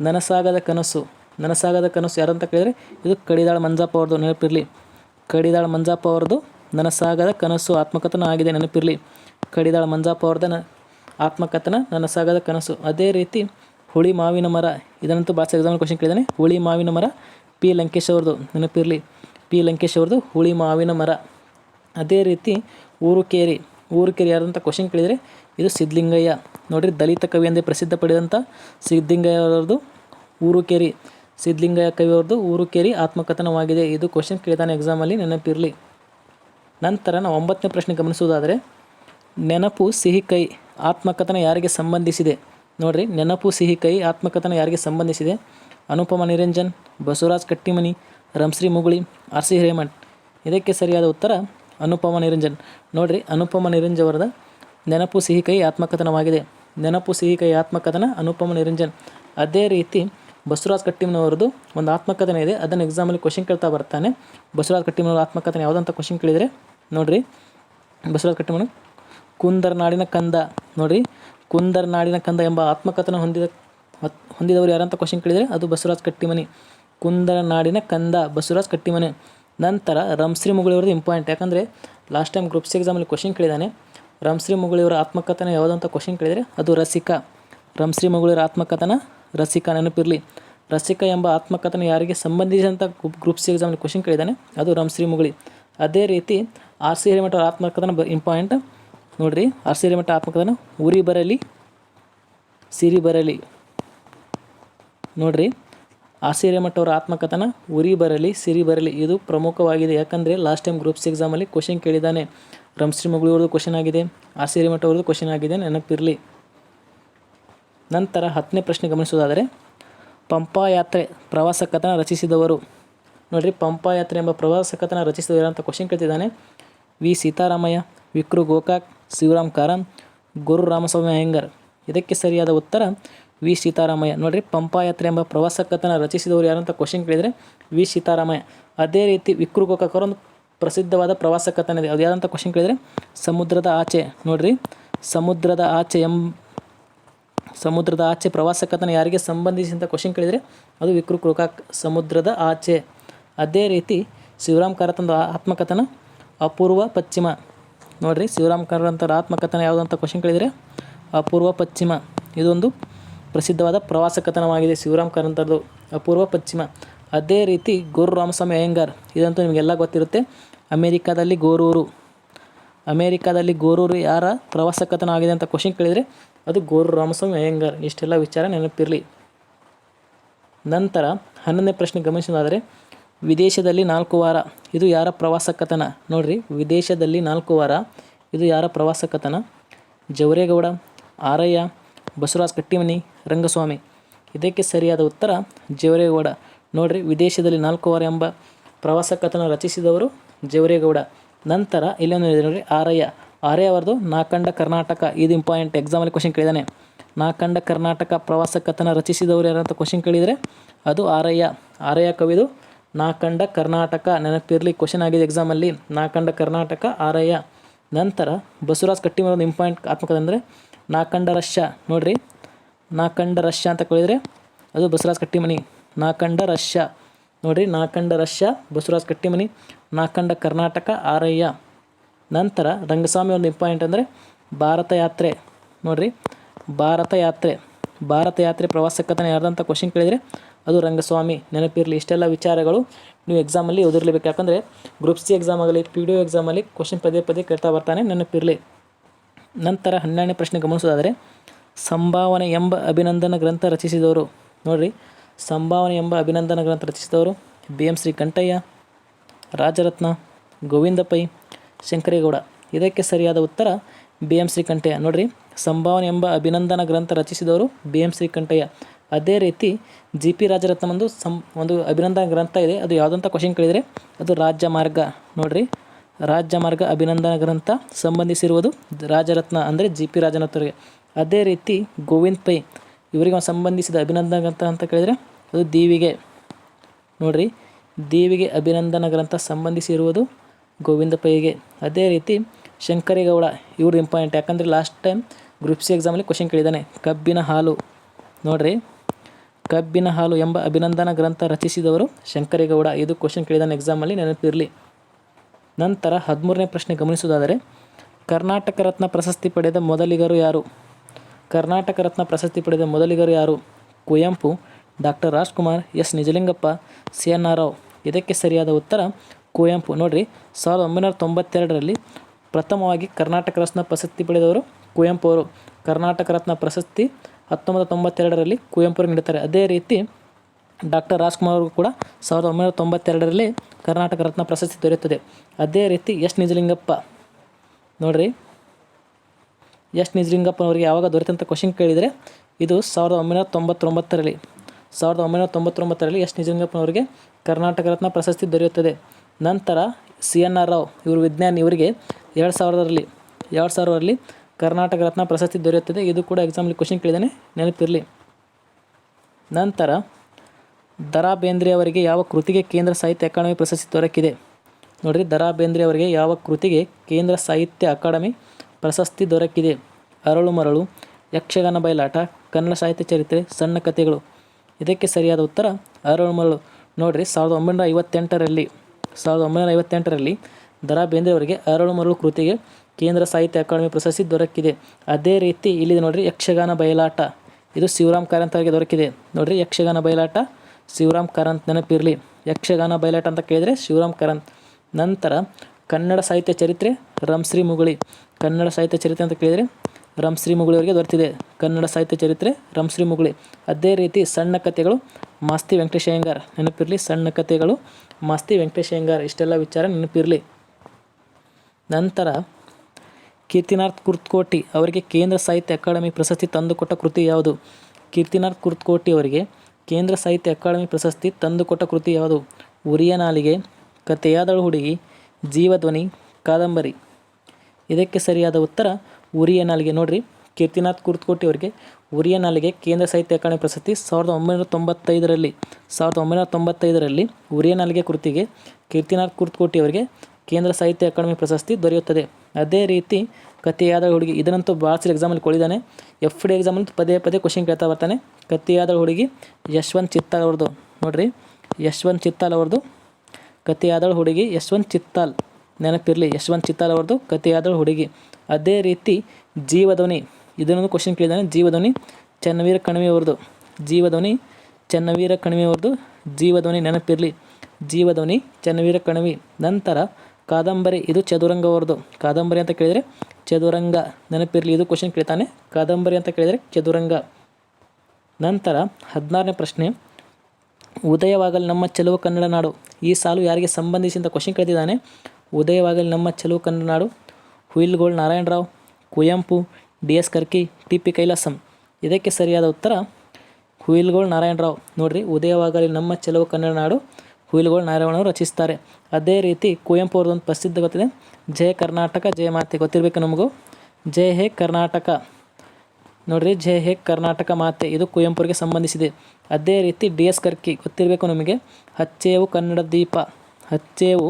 ನನಸಾಗದ ಕನಸು. ನನಸಾಗದ ಕನಸು ಯಾರಂತ ಕೇಳಿದರೆ ಇದು ಕಡಿದಾಳ ಮಂಜಪ್ಪ ಅವ್ರದ್ದು ನೆನಪಿರಲಿ. ಕಡಿದಾಳ ಮಂಜಪ್ಪ ಅವ್ರದ್ದು ನನಸಾಗದ ಕನಸು, ಆತ್ಮಕಥನ ಆಗಿದೆ ನೆನಪಿರಲಿ. ಕಡಿದಾಳ ಮಂಜಪ್ಪ ಅವ್ರದ ನ, ಆತ್ಮಕಥನ ನನಸಾಗದ ಕನಸು. ಅದೇ ರೀತಿ ಹುಳಿ ಮಾವಿನ ಮರ. ಇದನ್ನಂತೂ ಭಾಷೆ ಎಕ್ಸಾಮ್ ಕ್ವಶನ್ ಕೇಳಿದ್ದಾನೆ. ಹುಳಿ ಮಾವಿನ ಮರ, ಪಿ ಲಂಕೇಶ್ ಅವ್ರದ್ದು ನೆನಪಿರಲಿ. ಪಿ. ಲಂಕೇಶ್ ಅವ್ರದ್ದು ಹುಳಿ ಮಾವಿನ ಮರ. ಅದೇ ರೀತಿ ಊರು ಕೇರಿ ಊರು ಕೇರಿ ಯಾರಂತ ಕ್ವಶನ್ ಕೇಳಿದರೆ ಇದು ಸಿದ್ಧಲಿಂಗಯ್ಯ. ನೋಡಿರಿ ದಲಿತ ಕವಿ ಎಂದೇ ಪ್ರಸಿದ್ಧ ಪಡೆದಂಥ ಸಿದ್ಧಲಿಂಗಯ್ಯ ಅವರದ್ದು ಊರು ಕೇರಿ ಸಿದ್ಧಲಿಂಗಯ್ಯ ಊರು ಕೇರಿ ಆತ್ಮಕಥನವಾಗಿದೆ. ಇದು ಕ್ವಶನ್ ಕೇಳಿದಾನೆ ಎಕ್ಸಾಮಲ್ಲಿ ನೆನಪಿರಲಿ. ನಂತರ ನಾವು ಒಂಬತ್ತನೇ ಪ್ರಶ್ನೆ ಗಮನಿಸುವುದಾದರೆ, ನೆನಪು ಸಿಹಿ ಕೈ, ಆತ್ಮಕಥನ ಯಾರಿಗೆ ಸಂಬಂಧಿಸಿದೆ? ನೋಡಿರಿ, ನೆನಪು ಸಿಹಿ ಕೈ, ಆತ್ಮಕಥನ ಯಾರಿಗೆ ಸಂಬಂಧಿಸಿದೆ? Anupama Niranjan, Basavaraj Kattimani Ramshri Mugali, R C Hiremath. ಇದಕ್ಕೆ ಸರಿಯಾದ ಉತ್ತರ, ಅನುಪಮ ನಿರಂಜನ್. ನೋಡ್ರಿ, ಅನುಪಮ ನಿರಂಜನ್ ಅವರದ ನೆನಪು ಸಿಹಿ ಕೈ ಆತ್ಮಕಥನವಾಗಿದೆ. ನೆನಪು ಸಿಹಿ ಕೈ ಆತ್ಮಕಥನ ಅನುಪಮ ನಿರಂಜನ್. ಅದೇ ರೀತಿ ಬಸವರಾಜ್ ಕಟ್ಟಿಮನವರದು ಒಂದು ಆತ್ಮಕಥನ ಇದೆ. ಅದನ್ನು ಎಕ್ಸಾಮಲ್ಲಿ ಕ್ವಶನ್ ಕೇಳ್ತಾ ಬರ್ತಾನೆ. ಬಸವರಾಜ್ ಕಟ್ಟಿಮನವರ ಆತ್ಮಕಥನ ಯಾವುದಂತ ಕ್ವಶನ್ ಕೇಳಿದರೆ, ನೋಡ್ರಿ, ಬಸವರಾಜ್ ಕಟ್ಟಿಮನ ಕುಂದರ ನಾಡಿನ ಕಂದ. ನೋಡ್ರಿ ಕುಂದರ ನಾಡಿನ ಕಂದ ಎಂಬ ಆತ್ಮಕಥನ ಹೊಂದಿದ, ಹೊಂದಿದವರು ಯಾರಂತ ಕ್ವಶನ್ ಕೇಳಿದರೆ, ಅದು ಬಸವರಾಜ್ ಕಟ್ಟಿಮನಿ. ಕುಂದರ ನಾಡಿನ ಕಂದ ಬಸವರಾಜ್ ಕಟ್ಟಿಮನೆ. ನಂತರ ರಂಶ್ರೀ ಮುಗುಳಿಯವ್ರದ್ದು ಇಂಪಾರ್ಟೆಂಟ್. ಯಾಕಂದರೆ ಲಾಸ್ಟ್ ಟೈಮ್ ಗ್ರೂಪ್ಸ್ ಎಕ್ಸಾಮಲ್ಲಿ ಕ್ವಶನ್ ಕೇಳಿದ್ದಾನೆ ರಂಶ್ರೀ ಮುಗುಳಿಯವರ ಆತ್ಮಕಥನ ಯಾವುದಂತ ಕ್ವಶನ್ ಕೇಳಿದರೆ ಅದು ರಸಿಕಾ. ರಂಶ್ರೀ ಮುಗುಳಿಯವರ ಆತ್ಮಕಥನ ರಸಿಕಾ ನೆನಪಿರಲಿ. ರಸಿಕಾ ಎಂಬ ಆತ್ಮಕಥನ ಯಾರಿಗೆ ಸಂಬಂಧಿಸಿದಂಥ ಗ್ರೂಪ್ ಸಿ ಎಕ್ಸಾಮಲ್ಲಿ ಕ್ವಶನ್ ಕೇಳಿದ್ದಾನೆ ಅದು ರಂಶ್ರೀ ಮುಗುಳಿ. ಅದೇ ರೀತಿ ಆರ್ ಸಿ ಹಿರೇಮಠ ಆತ್ಮಕಥನ ಇಂಪಾರ್ಟೆಂಟ್. ನೋಡಿರಿ ಆರ್ ಸಿ ಹಿರೇಮಠ ಆತ್ಮಕಥನ ಉರಿ ಬರಲಿ, ಸಿರಿ ಬರಲಿ. ನೋಡಿರಿ ಸಿ ಆತ್ಮಕಥನ, ಉರಿ ಬರಲಿ, ಸಿರಿ ಬರಲಿ, ಇದು ಪ್ರಮುಖವಾಗಿದೆ. ಯಾಕಂದರೆ ಲಾಸ್ಟ್ ಟೈಮ್ ಗ್ರೂಪ್ಸ್ ಎಕ್ಸಾಮಲ್ಲಿ ಕ್ವಶನ್ ಕೇಳಿದ್ದಾನೆ. ರಮಶ್ರೀ ಮಗಳೂರದು ಕ್ವಶನ್ ಆಗಿದೆ. ಆರ್ ಸಿ ಅವ್ರದ್ದು ಕ್ವಶನ್ ಆಗಿದೆ, ನೆನಪಿರಲಿ. ನಂತರ ಹತ್ತನೇ ಪ್ರಶ್ನೆ ಗಮನಿಸೋದಾದರೆ, ಪಂಪಾ ಯಾತ್ರೆ, ಪ್ರವಾಸ ಕಥನ ರಚಿಸಿದವರು. ನೋಡಿರಿ, ಪಂಪಾ ಯಾತ್ರೆ ಎಂಬ ಪ್ರವಾಸ ಕಥನ ರಚಿಸಿದವರು ಅಂತ ಕ್ವಶನ್ ಕೇಳ್ತಿದ್ದಾನೆ. ವಿ. ಸೀತಾರಾಮಯ್ಯ, ವಿಕ್ರು ಗೋಕಾಕ್, ಶಿವರಾಮ್ ಕಾರನ್ ಗುರು ರಾಮಸ್ವಾಮಿ ಅಯ್ಯಂಗರ್ ಇದಕ್ಕೆ ಸರಿಯಾದ ಉತ್ತರ ವಿ. ಸೀತಾರಾಮಯ್ಯ. ನೋಡಿರಿ, ಪಂಪಾಯಾತ್ರೆ ಎಂಬ ಪ್ರವಾಸ ಕಥನ ರಚಿಸಿದವರು ಯಾರು ಅಂತ ಕ್ವಶನ್ ಕೇಳಿದರೆ ವಿ. ಸೀತಾರಾಮಯ್ಯ. ಅದೇ ರೀತಿ ವಿಕ್ರು ಗೋಕಾಕ್ ಒಂದು ಪ್ರಸಿದ್ಧವಾದ ಪ್ರವಾಸ ಕಥನ ಇದೆ ಅದು ಯಾರಂತ ಕ್ವಶನ್ ಕೇಳಿದರೆ ಸಮುದ್ರದ ಆಚೆ. ನೋಡ್ರಿ, ಸಮುದ್ರದ ಆಚೆ ಎಂಬ ಸಮುದ್ರದ ಆಚೆ ಪ್ರವಾಸ ಕಥನ ಯಾರಿಗೆ ಸಂಬಂಧಿಸಿದಂಥ ಕ್ವಶನ್ ಕೇಳಿದರೆ ಅದು ವಿಕ್ರು ಸಮುದ್ರದ ಆಚೆ. ಅದೇ ರೀತಿ ಶಿವರಾಮ್ ಕಾರತಂದು ಆತ್ಮಕಥನ ಅಪೂರ್ವ ಪಶ್ಚಿಮ. ನೋಡ್ರಿ, ಶಿವರಾಮ್ ಕಾರಂತರ ಆತ್ಮಕಥನ ಯಾವುದಂತ ಕ್ವಶನ್ ಕೇಳಿದರೆ ಅಪೂರ್ವ ಪಶ್ಚಿಮ. ಇದೊಂದು ಪ್ರಸಿದ್ಧವಾದ ಪ್ರವಾಸ ಕಥನವಾಗಿದೆ ಶಿವರಾಮ್ ಕಾರಂತರದು ಅಪೂರ್ವ ಪಶ್ಚಿಮ. ಅದೇ ರೀತಿ ಗೋರು ರಾಮಸ್ವಾಮಿ ಅಯ್ಯಂಗಾರ್. ಇದಂತೂ ನಿಮಗೆಲ್ಲ ಗೊತ್ತಿರುತ್ತೆ. ಅಮೇರಿಕಾದಲ್ಲಿ ಗೋರೂರು. ಅಮೇರಿಕಾದಲ್ಲಿ ಗೋರೂರು ಯಾರ ಪ್ರವಾಸ ಕಥನ ಆಗಿದೆ ಅಂತ ಕ್ವಶನ್ ಕೇಳಿದರೆ ಅದು ಗೋರು ರಾಮಸ್ವಾಮಿ ಅಯ್ಯಂಗಾರ್. ಇಷ್ಟೆಲ್ಲ ವಿಚಾರ ನೆನಪಿರಲಿ. ನಂತರ ಹನ್ನೊಂದನೇ ಪ್ರಶ್ನೆ ಗಮನಿಸೋದಾದರೆ ವಿದೇಶದಲ್ಲಿ ನಾಲ್ಕು ವಾರ, ಇದು ಯಾರ ಪ್ರವಾಸ ಕಥನ ನೋಡಿರಿ, ವಿದೇಶದಲ್ಲಿ ನಾಲ್ಕು ವಾರ, ಇದು ಯಾರ ಪ್ರವಾಸ ಕಥನ ಜವರೇಗೌಡ ಆರಯ್ಯ, ಬಸವರಾಜ್ ಕಟ್ಟಿಮನಿ, ರಂಗಸ್ವಾಮಿ. ಇದಕ್ಕೆ ಸರಿಯಾದ ಉತ್ತರ ಜವರೇಗೌಡ. ನೋಡ್ರಿ, ವಿದೇಶದಲ್ಲಿ ನಾಲ್ಕು ವಾರ ಎಂಬ ಪ್ರವಾಸ ಕಥನ ರಚಿಸಿದವರು ಜೇವರೇಗೌಡ. ನಂತರ ಇಲ್ಲೊಂದು ಇದೆ ನೋಡಿರಿ, ಆರಯ್ಯ. ಆರ್ಯ ಅವರದು ನಾಕಂಡ ಕರ್ನಾಟಕ, ಇದು ಇಂಪಾರ್ಟೆಂಟ್ ಎಕ್ಸಾಮಲ್ಲಿ ಕ್ವಶನ್ ಕೇಳಿದಾನೆ. ನಾಕಂಡ ಕರ್ನಾಟಕ ಪ್ರವಾಸ ಕಥನ ರಚಿಸಿದವರು ಯಾರಂತ ಕ್ವಶನ್ ಕೇಳಿದರೆ ಅದು ಆರಯ್ಯ. ಆರಯ್ಯ ಕವಿದು ನಾಕಂಡ ಕರ್ನಾಟಕ ನೆನಪಿರಲಿ ಕ್ವಶನ್ ಆಗಿದೆ ಎಕ್ಸಾಮಲ್ಲಿ ನಾಕಂಡ ಕರ್ನಾಟಕ, ಆರಯ್ಯ. ನಂತರ ಬಸವರಾಜ್ ಕಟ್ಟಿಮರ ಒಂದು ಇಂಪಾರ್ಟೆಂಟ್ ಆತ್ಮಕಥೆ ಅಂದರೆ ನಾಕಂಡ ರಶ್ಯ ನೋಡಿರಿ. ನಾಕಂಡ ರಶ್ಯ ಅಂತ ಕೇಳಿದರೆ ಅದು ಬಸವರಾಜ್ ಕಟ್ಟಿಮನಿ. ನಾಕಂಡ ರಶ್ಯ ನೋಡಿರಿ. ನಾಕಂಡ ರಶ್ಯ ಬಸವರಾಜ್ ಕಟ್ಟಿಮನಿ, ನಾಕಂಡ ಕರ್ನಾಟಕ, ಆರಯ್ಯ. ನಂತರ ರಂಗಸ್ವಾಮಿ ಒಂದು ಇಂಪಾರ್ಟೆಂಟ್ ಅಂದರೆ ಭಾರತ ಯಾತ್ರೆ ನೋಡಿರಿ. ಭಾರತ ಯಾತ್ರೆ. ಭಾರತ ಯಾತ್ರೆ ಪ್ರವಾಸಕ್ಕೆ ಕಥನ ಯಾರ್ದಂತ ಕ್ವಶನ್ ಕೇಳಿದರೆ ಅದು ರಂಗಸ್ವಾಮಿ. ನೆನಪಿರಲಿ ಇಷ್ಟೆಲ್ಲ ವಿಚಾರಗಳು ನೀವು ಎಕ್ಸಾಮಲ್ಲಿ ಓದಿರಲೇಬೇಕು. ಯಾಕಂದರೆ ಗ್ರೂಪ್ ಸಿ ಎಕ್ಸಾಮ್ ಆಗಲಿ ಪಿ ಡಿ ಒ ಎಕ್ಸಾಮಲ್ಲಿ ಕ್ವಶನ್ ಪದೇ ಪದೇ ಕೇಳ್ತಾ ಬರ್ತಾನೆ. ನೆನಪಿರಲಿ. ನಂತರ ಹನ್ನೆರಡನೇ ಪ್ರಶ್ನೆ ಗಮನಿಸೋದಾದರೆ, ಸಂಭಾವನೆ ಎಂಬ ಅಭಿನಂದನ ಗ್ರಂಥ ರಚಿಸಿದವರು, ನೋಡ್ರಿ, ಸಂಭಾವನೆ ಎಂಬ ಅಭಿನಂದನ ಗ್ರಂಥ ರಚಿಸಿದವರು ಬಿ ಎಂ ಶ್ರೀ ಕಂಠಯ್ಯ, ರಾಜರತ್ನ ಗೋವಿಂದ ಪೈ ಶಂಕರೇಗೌಡ. ಇದಕ್ಕೆ ಸರಿಯಾದ ಉತ್ತರ ಬಿ ಎಂ ಶ್ರೀ ಕಂಠಯ್ಯ. ನೋಡ್ರಿ, ಸಂಭಾವನೆ ಎಂಬ ಅಭಿನಂದನ ಗ್ರಂಥ ರಚಿಸಿದವರು ಬಿ ಎಂ ಶ್ರೀ ಕಂಠಯ್ಯ. ಅದೇ ರೀತಿ ಜಿ ಪಿ ರಾಜರತ್ನ ಒಂದು ಸಂ ಒಂದು ಅಭಿನಂದನ ಗ್ರಂಥ ಇದೆ. ಅದು ಯಾವುದಂತ ಕ್ವಶನ್ ಕೇಳಿದರೆ ಅದು ರಾಜ್ಯ ಮಾರ್ಗ. ನೋಡಿರಿ ರಾಜ್ಯ ಮಾರ್ಗ ಅಭಿನಂದನ ಗ್ರಂಥ ಸಂಬಂಧಿಸಿರುವುದು ರಾಜರತ್ನ ಅಂದರೆ ಜಿ ಪಿ ರಾಜನಾಥ್ರಿಗೆ ಅದೇ ರೀತಿ ಗೋವಿಂದ್ ಪೈ ಇವರಿಗೆ ಸಂಬಂಧಿಸಿದ ಅಭಿನಂದನ ಗ್ರಂಥ ಅಂತ ಕೇಳಿದರೆ ಅದು ದೀವಿಗೆ. ನೋಡಿರಿ, ದೇವಿಗೆ ಅಭಿನಂದನ ಗ್ರಂಥ ಸಂಬಂಧಿಸಿರುವುದು ಗೋವಿಂದ ಪೈಗೆ. ಅದೇ ರೀತಿ ಶಂಕರೇಗೌಡ, ಇವರು ಇಂಪಾರ್ಟೆಂಟ್ ಯಾಕಂದರೆ ಲಾಸ್ಟ್ ಟೈಮ್ ಗ್ರೂಪ್ ಸಿ ಎಕ್ಸಾಮಲ್ಲಿ ಕ್ವಶನ್ ಕೇಳಿದ್ದಾನೆ, ಕಬ್ಬಿನ ಹಾಲು. ನೋಡಿರಿ, ಕಬ್ಬಿನ ಹಾಲು ಎಂಬ ಅಭಿನಂದನ ಗ್ರಂಥ ರಚಿಸಿದವರು ಶಂಕರೇಗೌಡ. ಇದು ಕ್ವಶನ್ ಕೇಳಿದಾನೆ ಎಕ್ಸಾಮಲ್ಲಿ ನೆನಪಿರಲಿ. ನಂತರ ಹದಿಮೂರನೇ ಪ್ರಶ್ನೆ ಗಮನಿಸುವುದಾದರೆ, ಕರ್ನಾಟಕ ರತ್ನ ಪ್ರಶಸ್ತಿ ಪಡೆದ ಮೊದಲಿಗರು ಯಾರು? ಕರ್ನಾಟಕ ರತ್ನ ಪ್ರಶಸ್ತಿ ಪಡೆದ ಮೊದಲಿಗರು ಯಾರು? Kuvempu doctor Rajkumar, S. Nijalingappa, C. N. R. Rao. ಇದಕ್ಕೆ ಸರಿಯಾದ ಉತ್ತರ ಕುವೆಂಪು. ನೋಡಿರಿ, ಸಾವಿರದ ಒಂಬೈನೂರ ತೊಂಬತ್ತೆರಡರಲ್ಲಿ ಪ್ರಥಮವಾಗಿ ಕರ್ನಾಟಕ ರತ್ನ ಪ್ರಶಸ್ತಿ ಪಡೆದವರು ಕುವೆಂಪು ಅವರು. ಕರ್ನಾಟಕ ರತ್ನ ಪ್ರಶಸ್ತಿ ಹತ್ತೊಂಬತ್ತು ತೊಂಬತ್ತೆರಡರಲ್ಲಿ ಕುವೆಂಪು ನೀಡುತ್ತಾರೆ. ಅದೇ ರೀತಿ ಡಾಕ್ಟರ್ ರಾಜ್ಕುಮಾರ್ ಅವರು ಕೂಡ ಸಾವಿರದ ಒಂಬೈನೂರ ತೊಂಬತ್ತೆರಡರಲ್ಲಿ ಕರ್ನಾಟಕ ರತ್ನ ಪ್ರಶಸ್ತಿ ದೊರೆಯುತ್ತದೆ. ಅದೇ ರೀತಿ ಎಸ್ ನಿಜಲಿಂಗಪ್ಪ. ನೋಡ್ರಿ. ಎಸ್ ನಿಜಲಿಂಗಪ್ಪನವರಿಗೆ ಯಾವಾಗ ದೊರೆತಂಥ ಕ್ವಶನ್ ಕೇಳಿದರೆ ಇದು ಸಾವಿರದ ಒಂಬೈನೂರ ತೊಂಬತ್ತೊಂಬತ್ತರಲ್ಲಿ. ಸಾವಿರದ ಒಂಬೈನೂರ ತೊಂಬತ್ತೊಂಬತ್ತರಲ್ಲಿ ಎಸ್ ನಿಜಲಿಂಗಪ್ಪನವರಿಗೆ ಕರ್ನಾಟಕ ರತ್ನ ಪ್ರಶಸ್ತಿ ದೊರೆಯುತ್ತದೆ. ನಂತರ ಸಿ ಎನ್ ಆರ್ ರಾವ್, ಇವರು ವಿಜ್ಞಾನಿ, ಇವರಿಗೆ ಎರಡು ಸಾವಿರದಲ್ಲಿ ಎರಡು ಸಾವಿರದಲ್ಲಿ ಕರ್ನಾಟಕ ರತ್ನ ಪ್ರಶಸ್ತಿ ದೊರೆಯುತ್ತದೆ. ಇದು ಕೂಡ ಎಕ್ಸಾಮಲ್ಲಿ ಕ್ವಶನ್ ಕೇಳಿದ್ದಾನೆ. ನೆನಪಿರಲಿ. ನಂತರ ದರಾ ಬೇಂದ್ರೆ ಅವರಿಗೆ ಯಾವ ಕೃತಿಗೆ ಕೇಂದ್ರ ಸಾಹಿತ್ಯ ಅಕಾಡೆಮಿ ಪ್ರಶಸ್ತಿ ದೊರಕಿದೆ? ನೋಡಿರಿ ದರಾ ಬೇಂದ್ರೆ ಅವರಿಗೆ ಯಾವ ಕೃತಿಗೆ ಕೇಂದ್ರ ಸಾಹಿತ್ಯ ಅಕಾಡೆಮಿ ಪ್ರಶಸ್ತಿ ದೊರಕಿದೆ? ಅರಳು ಮರಳು, ಯಕ್ಷಗಾನ ಬಯಲಾಟ, ಕನ್ನಡ ಸಾಹಿತ್ಯ ಚರಿತ್ರೆ, ಸಣ್ಣ ಕಥೆಗಳು. ಇದಕ್ಕೆ ಸರಿಯಾದ ಉತ್ತರ ಅರಳು ಮರಳು. ನೋಡಿರಿ, ಸಾವಿರದ ಒಂಬೈನೂರ ಐವತ್ತೆಂಟರಲ್ಲಿ, ಸಾವಿರದ ಒಂಬೈನೂರ ಐವತ್ತೆಂಟರಲ್ಲಿ ದರಾ ಬೇಂದ್ರೆ ಅವರಿಗೆ ಅರಳು ಮರಳು ಕೃತಿಗೆ ಕೇಂದ್ರ ಸಾಹಿತ್ಯ ಅಕಾಡೆಮಿ ಪ್ರಶಸ್ತಿ ದೊರಕಿದೆ. ಅದೇ ರೀತಿ ಇಲ್ಲಿದೆ ನೋಡಿರಿ, ಯಕ್ಷಗಾನ ಬಯಲಾಟ. ಇದು ಶಿವರಾಮ್ ಕಾರಂತ ಅವರಿಗೆ ದೊರಕಿದೆ. ನೋಡಿರಿ, ಯಕ್ಷಗಾನ ಬಯಲಾಟ ಶಿವರಾಮ್ ಕಾರಂತ್ ನೆನಪಿರಲಿ. ಯಕ್ಷಗಾನ ಬಯಲಾಟ ಅಂತ ಕೇಳಿದರೆ ಶಿವರಾಮ್ ಕಾರಂತ್. ನಂತರ ಕನ್ನಡ ಸಾಹಿತ್ಯ ಚರಿತ್ರೆ ರಂಶ್ರೀ ಮುಗುಳಿ. ಕನ್ನಡ ಸಾಹಿತ್ಯ ಚರಿತ್ರೆ ಅಂತ ಕೇಳಿದರೆ ರಂಶ್ರೀ ಮುಗುಳಿಯವರಿಗೆ ದೊರೆತಿದೆ ಕನ್ನಡ ಸಾಹಿತ್ಯ ಚರಿತ್ರೆ ರಂಶ್ರೀ ಮುಗುಳಿ. ಅದೇ ರೀತಿ ಸಣ್ಣ ಕಥೆಗಳು, ಮಾಸ್ತಿ ವೆಂಕಟೇಶ್ ಅಯ್ಯಂಗಾರ್ ನೆನಪಿರಲಿ, ಸಣ್ಣ ಕಥೆಗಳು, ಮಾಸ್ತಿ ವೆಂಕಟೇಶ್ ಅಯ್ಯಂಗಾರ್ ಇಷ್ಟೆಲ್ಲ ವಿಚಾರ ನೆನಪಿರಲಿ. ನಂತರ ಕೀರ್ತಿನಾಥ್ ಕುರ್ತ್ಕೋಟಿ ಅವರಿಗೆ ಕೇಂದ್ರ ಸಾಹಿತ್ಯ ಅಕಾಡೆಮಿ ಪ್ರಶಸ್ತಿ ತಂದುಕೊಟ್ಟ ಕೃತಿ ಯಾವುದು? ಕೀರ್ತಿನಾಥ್ ಕುರ್ತಕೋಟಿ ಅವರಿಗೆ ಕೇಂದ್ರ ಸಾಹಿತ್ಯ ಅಕಾಡೆಮಿ ಪ್ರಶಸ್ತಿ ತಂದುಕೊಟ್ಟ ಕೃತಿ ಯಾವುದು? ಉರಿಯ ನಾಲಿಗೆ ಕಥೆಯಾದಳು ಹುಡುಗಿ ಜೀವಧ್ವನಿ ಕಾದಂಬರಿ. ಇದಕ್ಕೆ ಸರಿಯಾದ ಉತ್ತರ ಉರಿಯ ನಾಲಿಗೆ ನೋಡ್ರಿ, ಕೀರ್ತಿನಾಥ್ ಕುರ್ತಕೋಟಿ ಅವರಿಗೆ ಉರಿಯ ನಾಲಿಗೆ ಕೇಂದ್ರ ಸಾಹಿತ್ಯ ಅಕಾಡೆಮಿ ಪ್ರಶಸ್ತಿ ಸಾವಿರದ ಒಂಬೈನೂರ ತೊಂಬತ್ತೈದರಲ್ಲಿ. ಸಾವಿರದ ಒಂಬೈನೂರ ತೊಂಬತ್ತೈದರಲ್ಲಿ ಉರಿಯ ನಾಲಿಗೆ ಕೃತಿಗೆ ಕೀರ್ತಿನಾಥ್ ಕುರ್ತಕೋಟಿ ಅವರಿಗೆ ಕೇಂದ್ರ ಸಾಹಿತ್ಯ ಅಕಾಡೆಮಿ ಪ್ರಶಸ್ತಿ ದೊರೆಯುತ್ತದೆ. ಅದೇ ರೀತಿ ಕಥೆಯಾದ ಹುಡುಗಿ, ಇದನ್ನಂತೂ ಭಾಳ ಸಲ ಎಕ್ಸಾಮಲ್ಲಿ ಕೊಳಿದಾನೆ ಎಫ್ ಡಿ ಎಕ್ಸಾಮಲ್ಲಿ ಪದೇ ಪದೇ ಕ್ವಶನ್ ಕೇಳ್ತಾ ಬರ್ತಾನೆ. ಕತ್ತಿಯಾದ ಹುಡುಗಿ ಯಶವಂತ್ ಚಿತ್ತಾಲ್ ಅವ್ರದ್ದು. ನೋಡಿರಿ, ಯಶವಂತ್ ಚಿತ್ತಾಲ್ ಅವ್ರದ್ದು. ಕಥೆಯಾದಳು ಹುಡುಗಿ ಯಶವಂತ್ ಚಿತ್ತಾಲ್. ನೆನಪಿರಲಿ, ಯಶವಂತ್ ಚಿತ್ತಾಲ್ ಅವ್ರದ್ದು ಕಥೆಯಾದಳು ಹುಡುಗಿ. ಅದೇ ರೀತಿ ಜೀವಧ್ವನಿ, ಇದನ್ನೊಂದು ಕ್ವಶನ್ ಕೇಳಿದ್ದಾನೆ. ಜೀವಧ್ವನಿ, ಚನ್ನವೀರ ಕಣಿವೆ ಅವ್ರದ್ದು. ಜೀವಧ್ವನಿ, ಚನ್ನವೀರ ಕಣಿವೆ ಅವ್ರದ್ದು. ಜೀವಧ್ವನಿ ನೆನಪಿರಲಿ. ಜೀವಧ್ವನಿ, ಚನ್ನವೀರ ಕಣಿವೆ. ನಂತರ ಕಾದಂಬರಿ, ಇದು ಚದುರಂಗ ಅವ್ರದ್ದು ಕಾದಂಬರಿ ಅಂತ ಕೇಳಿದರೆ ಚದುರಂಗ, ನೆನಪಿರಲಿ, ಇದು ಕ್ವಶನ್ ಕೇಳ್ತಾನೆ. ಕಾದಂಬರಿ ಅಂತ ಕೇಳಿದರೆ ಚದುರಂಗ. ನಂತರ ಹದಿನಾರನೇ ಪ್ರಶ್ನೆ, ಉದಯವಾಗಲಿ ನಮ್ಮ ಚೆಲುವು ಕನ್ನಡ ನಾಡು? ಈ ಸಾಲು ಯಾರಿಗೆ ಸಂಬಂಧಿಸಿದ ಅಂತ ಕ್ವಶನ್ ಕೇಳ್ತಿದ್ದಾನೆ. ಉದಯವಾಗಲಿ ನಮ್ಮ ಚೆಲುವು ಕನ್ನಡ ನಾಡು? Huilgol Narayana Rao, Kuvempu D S Karki T P Kailasam. ಇದಕ್ಕೆ ಸರಿಯಾದ ಉತ್ತರ, ಹುಯಿಲ್ಗೋಳ್ ನಾರಾಯಣರಾವ್. ನೋಡಿರಿ, ಉದಯವಾಗಲಿ ನಮ್ಮ ಚೆಲುವು ಕನ್ನಡ ನಾಡು? ಹುಯಿಲ್ಗೋಳ್ ನಾರಾಯಣ ರಚಿಸ್ತಾರೆ. ಅದೇ ರೀತಿ ಕುವೆಂಪು ಅವ್ರದ್ದೊಂದು ಪ್ರಸಿದ್ಧ ಗೊತ್ತಿದೆ ಜಯ ಕರ್ನಾಟಕ ಜಯ ಮಾತೆ. ಗೊತ್ತಿರಬೇಕು ನಮಗೂ? ಜಯ ಹೇ ಕರ್ನಾಟಕ. ನೋಡ್ರಿ ಜಯ ಹೇ ಕರ್ನಾಟಕ ಮಾತೆ. ಇದು ಕುವೆಂಪುರಿಗೆ ಸಂಬಂಧಿಸಿದೆ. ಅದೇ ರೀತಿ ಡಿ ಎಸ್ ಕರ್ಕಿ, ಗೊತ್ತಿರಬೇಕು ನಮಗೆ? ಹಚ್ಚೇವು ಕನ್ನಡ ದೀಪ. ಹಚ್ಚೇವು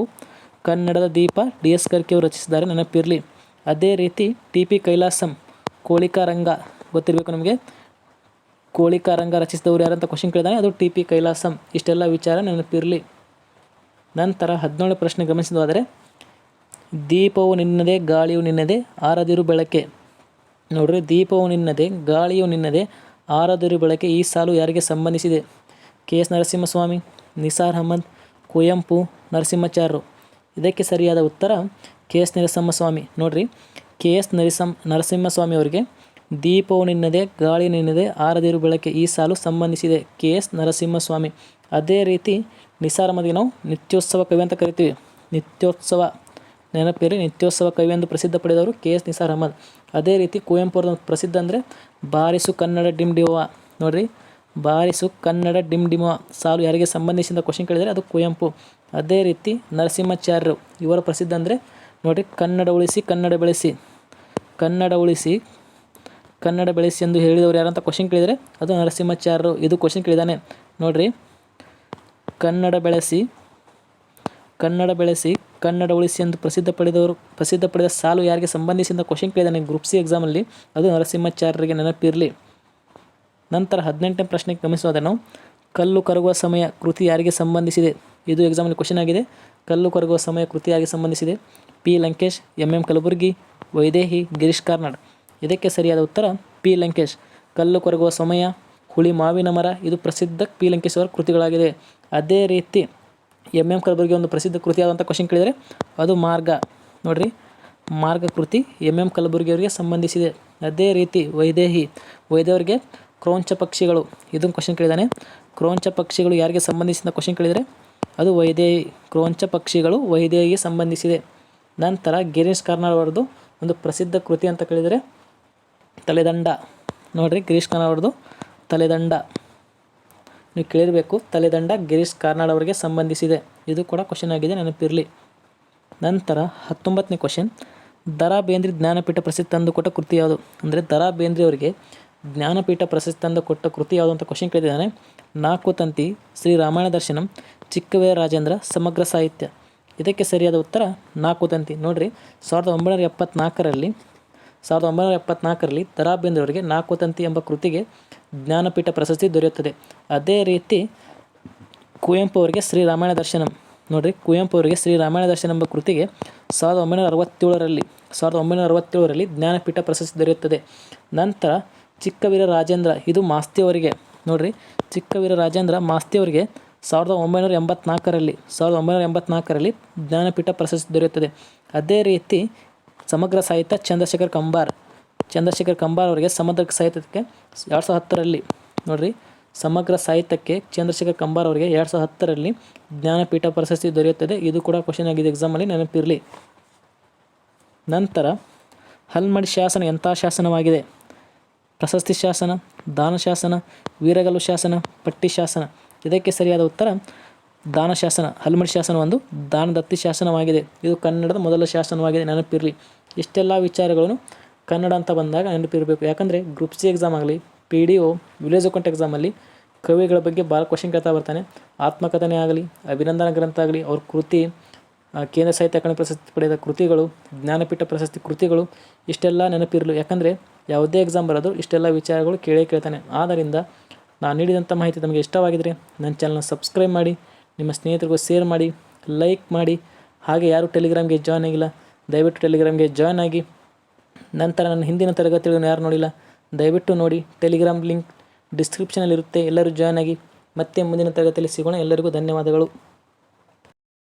ಕನ್ನಡದ ದೀಪ ಡಿ ಎಸ್ ಕರ್ಕಿ ಅವರು ರಚಿಸಿದ್ದಾರೆ. ನೆನಪಿರಲಿ. ಅದೇ ರೀತಿ ಟಿ ಪಿ ಕೈಲಾಸಂ, ಕೋಳಿಕಾರಂಗ. ಗೊತ್ತಿರಬೇಕು ನಮಗೆ? ಕೋಳಿಕಾರಂಗ ರಚಿಸಿದವರು ಯಾರಂತ ಕ್ವಶನ್ ಕೇಳಿದಾನೆ. ಅದು ಟಿ ಪಿ ಕೈಲಾಸಂ. ಇಷ್ಟೆಲ್ಲ ವಿಚಾರ ನೆನಪಿರಲಿ. ನಂತರ ಹದಿನೇಳು ಪ್ರಶ್ನೆ ಗಮನಿಸಿದಾದರೆ ದೀಪವು ನಿನ್ನದೇ, ಗಾಳಿಯು ನಿನ್ನದೇ, ಆರದಿರು ಬೆಳಕೆ. ನೋಡ್ರಿ, ದೀಪವು ನಿನ್ನದೇ, ಗಾಳಿಯು ನಿನ್ನದೇ, ಆರದಿರು ಬೆಳಕೆ ಈ ಸಾಲು ಯಾರಿಗೆ ಸಂಬಂಧಿಸಿದೆ? ಕೆ ಎಸ್ ನರಸಿಂಹಸ್ವಾಮಿ, ನಿಸಾರ್ ಅಹಮದ್ ಕುವೆಂಪು ನರಸಿಂಹಾಚಾರ್ಯರು ಇದಕ್ಕೆ ಸರಿಯಾದ ಉತ್ತರ ಕೆ ಎಸ್ ನರಸಿಂಹಸ್ವಾಮಿ. ನೋಡ್ರಿ, ಕೆ ಎಸ್ ನರಸಿಂಹ ನರಸಿಂಹಸ್ವಾಮಿ ಅವರಿಗೆ ದೀಪವು ನಿನ್ನದೆ, ಗಾಳಿ ನಿನ್ನದೆ, ಆರದಿರು ಬೆಳಕೆ ಈ ಸಾಲು ಸಂಬಂಧಿಸಿದೆ. ಕೆ. ಎಸ್. ನರಸಿಂಹಸ್ವಾಮಿ. ಅದೇ ರೀತಿ ನಿಸಾರಮದಿಗೆ ನಾವು ನಿತ್ಯೋತ್ಸವ ಕವಿ ಅಂತ ಕರಿತೀವಿ. ನಿತ್ಯೋತ್ಸವ ನೆನಪಿರಿ, ನಿತ್ಯೋತ್ಸವ ಕವಿ ಎಂದು ಪ್ರಸಿದ್ಧ ಪಡೆದವರು ಕೆ. ಎಸ್. ನಿಸಾರ್ ಅಹಮದ್. ಅದೇ ರೀತಿ ಕುವೆಂಪುರ ಪ್ರಸಿದ್ಧ ಅಂದರೆ ಬಾರಿಸು ಕನ್ನಡ ಡಿಮ್ ಡಿಮವ ನೋಡ್ರಿ, ಬಾರಿಸು ಕನ್ನಡ ಡಿಮ್ ಡಿಮ ಸಾಲು ಯಾರಿಗೆ ಸಂಬಂಧಿಸಿದ ಕ್ವಶನ್ ಕೇಳಿದರೆ ಅದು ಕುವೆಂಪು. ಅದೇ ರೀತಿ ನರಸಿಂಹಾಚಾರ್ಯರು ಇವರ ಪ್ರಸಿದ್ಧ ಅಂದರೆ ನೋಡಿರಿ, ಕನ್ನಡ ಉಳಿಸಿ, ಕನ್ನಡ ಬೆಳೆಸಿ. ಕನ್ನಡ ಉಳಿಸಿ ಕನ್ನಡ ಬೆಳೆಸಿ ಎಂದು ಹೇಳಿದವರು ಯಾರಂತ ಕ್ವಶನ್ ಕೇಳಿದರೆ, ಅದು ನರಸಿಂಹಾಚಾರ್ಯರು ಇದು ಕ್ವಶನ್ ಕೇಳಿದಾನೆ. ನೋಡ್ರಿ. ಕನ್ನಡ ಬೆಳೆಸಿ ಕನ್ನಡ ಬೆಳೆಸಿ, ಕನ್ನಡ ಉಳಿಸಿ ಎಂದು ಪ್ರಸಿದ್ಧ ಪಡೆದವರು, ಪ್ರಸಿದ್ಧ ಪಡೆದ ಸಾಲು ಯಾರಿಗೆ ಸಂಬಂಧಿಸಿದ ಕ್ವಶನ್ ಕೇಳಿದಾನೆ ಗ್ರೂಪ್ ಸಿ ಎಕ್ಸಾಮಲ್ಲಿ ಅದು ನರಸಿಂಹಾಚಾರ್ಯರಿಗೆ ನೆನಪಿರಲಿ. ನಂತರ ಹದಿನೆಂಟನೇ ಪ್ರಶ್ನೆ ಗಮನಿಸೋದ ನಾವು ಕಲ್ಲು ಕರಗುವ ಸಮಯ ಕೃತಿ ಯಾರಿಗೆ ಸಂಬಂಧಿಸಿದೆ? ಇದು ಎಕ್ಸಾಮಲ್ಲಿ ಕ್ವಶನ್ ಆಗಿದೆ. ಕಲ್ಲು ಕರಗುವ ಸಮಯ ಕೃತಿಯಾಗಿ ಸಂಬಂಧಿಸಿದೆ? P. Lankesh, M. M. Kalburgi, Vaidehi, Girish Karnad. ಇದಕ್ಕೆ ಸರಿಯಾದ ಉತ್ತರ ಪಿ. ಲಂಕೇಶ್. ಕಲ್ಲು ಕೊರಗುವ ಸಮಯ, ಹುಳಿ ಮಾವಿನ ಮರ, ಇದು ಪ್ರಸಿದ್ಧ ಪಿ. ಲಂಕೇಶ್ ಅವರ ಕೃತಿಗಳಾಗಿದೆ. ಅದೇ ರೀತಿ ಎಂ ಎಂ ಕಲಬುರ್ಗಿ ಒಂದು ಪ್ರಸಿದ್ಧ ಕೃತಿ ಆದಂಥ ಕ್ವಶನ್ ಕೇಳಿದರೆ ಅದು ಮಾರ್ಗ. ನೋಡಿರಿ, ಮಾರ್ಗ ಕೃತಿ ಎಂ ಎಂ ಕಲಬುರ್ಗಿ ಅವರಿಗೆ ಸಂಬಂಧಿಸಿದೆ. ಅದೇ ರೀತಿ ವೈದೇಹಿ ವೈದೇವರಿಗೆ ಕ್ರೋಂಚ ಪಕ್ಷಿಗಳು. ಇದನ್ನು ಕ್ವಶನ್ ಕೇಳಿದಾನೆ ಕ್ರೋಂಚ ಪಕ್ಷಿಗಳು ಯಾರಿಗೆ ಸಂಬಂಧಿಸಿದ ಕ್ವಶನ್ ಕೇಳಿದರೆ ಅದು ವೈದೇಹಿ, ಕ್ರೋಂಚ ಪಕ್ಷಿಗಳು ವೈದೇಹಿಗೆ ಸಂಬಂಧಿಸಿದೆ. ನಂತರ ಗಿರೀಶ್ ಕಾರ್ನಾಡ್ ಅವರದು ಒಂದು ಪ್ರಸಿದ್ಧ ಕೃತಿ ಅಂತ ಕೇಳಿದರೆ ತಲೆದಂಡ. ನೋಡ್ರಿ ಗಿರೀಶ್ ಕಾರ್ನಾಡ್ ಅವ್ರದ್ದು ತಲೆದಂಡ. ನೀವು ಕೇಳಿರಬೇಕು, ತಲೆದಂಡ ಗಿರೀಶ್ ಕಾರ್ನಾಡ್ ಅವರಿಗೆ ಸಂಬಂಧಿಸಿದೆ. ಇದು ಕೂಡ ಕ್ವಶನ್ ಆಗಿದೆ, ನೆನಪಿರಲಿ. ನಂತರ ಹತ್ತೊಂಬತ್ತನೇ ಕ್ವಶನ್ ದರಾ ಬೇಂದ್ರಿ ಜ್ಞಾನಪೀಠ ಪ್ರಶಸ್ತಿ ತಂದು ಕೊಟ್ಟ ಕೃತಿ ಯಾವುದು? ಅಂದರೆ ದರಾ ಬೇಂದ್ರಿ ಅವರಿಗೆ ಜ್ಞಾನಪೀಠ ಪ್ರಶಸ್ತಿ ತಂದು ಕೊಟ್ಟ ಕೃತಿ ಯಾವುದು ಅಂತ ಕ್ವಶನ್ ಕೇಳಿದ್ದಾನೆ. ನಾಲ್ಕು ತಂತಿ ಶ್ರೀ ರಾಮಾಯಣ ದರ್ಶನಂ, ಚಿಕ್ಕವೇ ರಾಜೇಂದ್ರ, ಸಮಗ್ರ ಸಾಹಿತ್ಯ. ಇದಕ್ಕೆ ಸರಿಯಾದ ಉತ್ತರ ನಾಲ್ಕು ತಂತಿ. ನೋಡಿರಿ, ಸಾವಿರದ ಒಂಬೈನೂರ ಎಪ್ಪತ್ನಾಲ್ಕರಲ್ಲಿ ಸಾವಿರದ ಒಂಬೈನೂರ ಎಪ್ಪತ್ನಾಲ್ಕರಲ್ಲಿ ತರಾಬೇಂದ್ರವರಿಗೆ ಬೇಂದ್ರೆ ನಾಲ್ಕು ತಂತಿ ಎಂಬ ಕೃತಿಗೆ ಜ್ಞಾನಪೀಠ ಪ್ರಶಸ್ತಿ ದೊರೆಯುತ್ತದೆ. ಅದೇ ರೀತಿ ಕುವೆಂಪು ಅವರಿಗೆ ಶ್ರೀ ರಾಮಾಯಣ ದರ್ಶನಂ. ನೋಡಿರಿ ಕುವೆಂಪು ಅವರಿಗೆ ಶ್ರೀ ರಾಮಾಯಣ ದರ್ಶನ ಎಂಬ ಕೃತಿಗೆ ಸಾವಿರದ ಒಂಬೈನೂರ ಅರವತ್ತೇಳರಲ್ಲಿ, ಸಾವಿರದ ಒಂಬೈನೂರ ಅರವತ್ತೇಳರಲ್ಲಿ ಜ್ಞಾನಪೀಠ ಪ್ರಶಸ್ತಿ ದೊರೆಯುತ್ತದೆ. ನಂತರ ಚಿಕ್ಕವೀರ ರಾಜೇಂದ್ರ, ಇದು ಮಾಸ್ತಿ ಅವರಿಗೆ ನೋಡ್ರಿ, ಚಿಕ್ಕವೀರ ರಾಜೇಂದ್ರ ಮಾಸ್ತಿ ಅವರಿಗೆ ಸಾವಿರದ ಒಂಬೈನೂರ ಎಂಬತ್ನಾಲ್ಕರಲ್ಲಿ, ಸಾವಿರದ ಒಂಬೈನೂರ ಎಂಬತ್ನಾಲ್ಕರಲ್ಲಿ ಜ್ಞಾನಪೀಠ ಪ್ರಶಸ್ತಿ ದೊರೆಯುತ್ತದೆ. ಅದೇ ರೀತಿ ಸಮಗ್ರ ಸಾಹಿತ್ಯ ಚಂದ್ರಶೇಖರ್ ಕಂಬಾರ್. ಚಂದ್ರಶೇಖರ್ ಕಂಬಾರ್ ಅವರಿಗೆ ಸಮಗ್ರ ಸಾಹಿತ್ಯಕ್ಕೆ ಎರಡು ಸಾವಿರದ ಹತ್ತರಲ್ಲಿ ನೋಡ್ರಿ, ಸಮಗ್ರ ಸಾಹಿತ್ಯಕ್ಕೆ ಚಂದ್ರಶೇಖರ್ ಕಂಬಾರ್ ಅವರಿಗೆ ಎರಡು ಸಾವಿರದ ಹತ್ತರಲ್ಲಿ ಜ್ಞಾನಪೀಠ ಪ್ರಶಸ್ತಿ ದೊರೆಯುತ್ತದೆ. ಇದು ಕೂಡ ಕ್ವಶನ್ ಆಗಿದೆ ಎಕ್ಸಾಮಲ್ಲಿ ನೆನಪಿರಲಿ. ನಂತರ, ಹಲ್ಮಡಿ ಶಾಸನ ಎಂಥ ಶಾಸನವಾಗಿದೆ? ಪ್ರಶಸ್ತಿ ಶಾಸನ, ದಾನ ಶಾಸನ, ವೀರಗಲ್ಲು ಶಾಸನ, ಪಟ್ಟಿ ಶಾಸನ. ಇದಕ್ಕೆ ಸರಿಯಾದ ಉತ್ತರ, ದಾನ ಶಾಸನ. ಹಲ್ಮಡಿ ಶಾಸನ ಒಂದು ದಾನದತ್ತಿ ಶಾಸನವಾಗಿದೆ. ಇದು ಕನ್ನಡದ ಮೊದಲ ಶಾಸನವಾಗಿದೆ, ನೆನಪಿರಲಿ. ಇಷ್ಟೆಲ್ಲ ವಿಚಾರಗಳನ್ನು ಕನ್ನಡ ಅಂತ ಬಂದಾಗ ನೆನಪಿರಬೇಕು ಯಾಕಂದರೆ ಗ್ರೂಪ್ ಸಿ ಎಕ್ಸಾಮ್ ಆಗಲಿ P D O village account ಎಕ್ಸಾಮಲ್ಲಿ ಕವಿಗಳ ಬಗ್ಗೆ ಭಾಳ ಕ್ವಶನ್ ಕೇಳ್ತಾ ಬರ್ತಾನೆ. ಆತ್ಮಕಥನೆ ಆಗಲಿ, ಅಭಿನಂದನಾ ಗ್ರಂಥ ಆಗಲಿ, ಅವ್ರ ಕೃತಿ ಕೇಂದ್ರ ಸಾಹಿತ್ಯ ಅಕಾಡೆಮಿ ಪ್ರಶಸ್ತಿ ಪಡೆದ ಕೃತಿಗಳು, ಜ್ಞಾನಪೀಠ ಪ್ರಶಸ್ತಿ ಕೃತಿಗಳು, ಇಷ್ಟೆಲ್ಲ ನೆನಪಿರಲು ಯಾಕಂದರೆ ಯಾವುದೇ ಎಕ್ಸಾಮ್ ಬರೋದು ಇಷ್ಟೆಲ್ಲ ವಿಚಾರಗಳು ಕೇಳೇ ಕೇಳ್ತಾನೆ. ಆದ್ದರಿಂದ ನಾನು ನೀಡಿದಂಥ ಮಾಹಿತಿ ತಮಗೆ ಇಷ್ಟವಾಗಿದ್ದರೆ ನನ್ನ ಚಾನಲ್ನ ಸಬ್ಸ್ಕ್ರೈಬ್ ಮಾಡಿ, ನಿಮ್ಮ ಸ್ನೇಹಿತರಿಗೂ ಶೇರ್ ಮಾಡಿ ಲೈಕ್ ಮಾಡಿ. ಹಾಗೆ ಯಾರು ಟೆಲಿಗ್ರಾಮ್ಗೆ ಜಾಯ್ನ್ ಆಗಿಲ್ಲ ದಯವಿಟ್ಟು ಟೆಲಿಗ್ರಾಮ್ಗೆ ಜಾಯ್ನ್ ಆಗಿ. ನಂತರ ನನ್ನ ಹಿಂದಿನ ತರಗತಿಗಳನ್ನು ಯಾರು ನೋಡಿಲ್ಲ? ದಯವಿಟ್ಟು ನೋಡಿ, ಟೆಲಿಗ್ರಾಮ್ ಲಿಂಕ್ ಡಿಸ್ಕ್ರಿಪ್ಷನಲ್ಲಿರುತ್ತೆ. ಎಲ್ಲರೂ ಜಾಯ್ನ್ ಆಗಿ. ಮತ್ತೆ ಮುಂದಿನ ತರಗತಿಯಲ್ಲಿ ಸಿಗೋಣ. ಎಲ್ಲರಿಗೂ ಧನ್ಯವಾದಗಳು.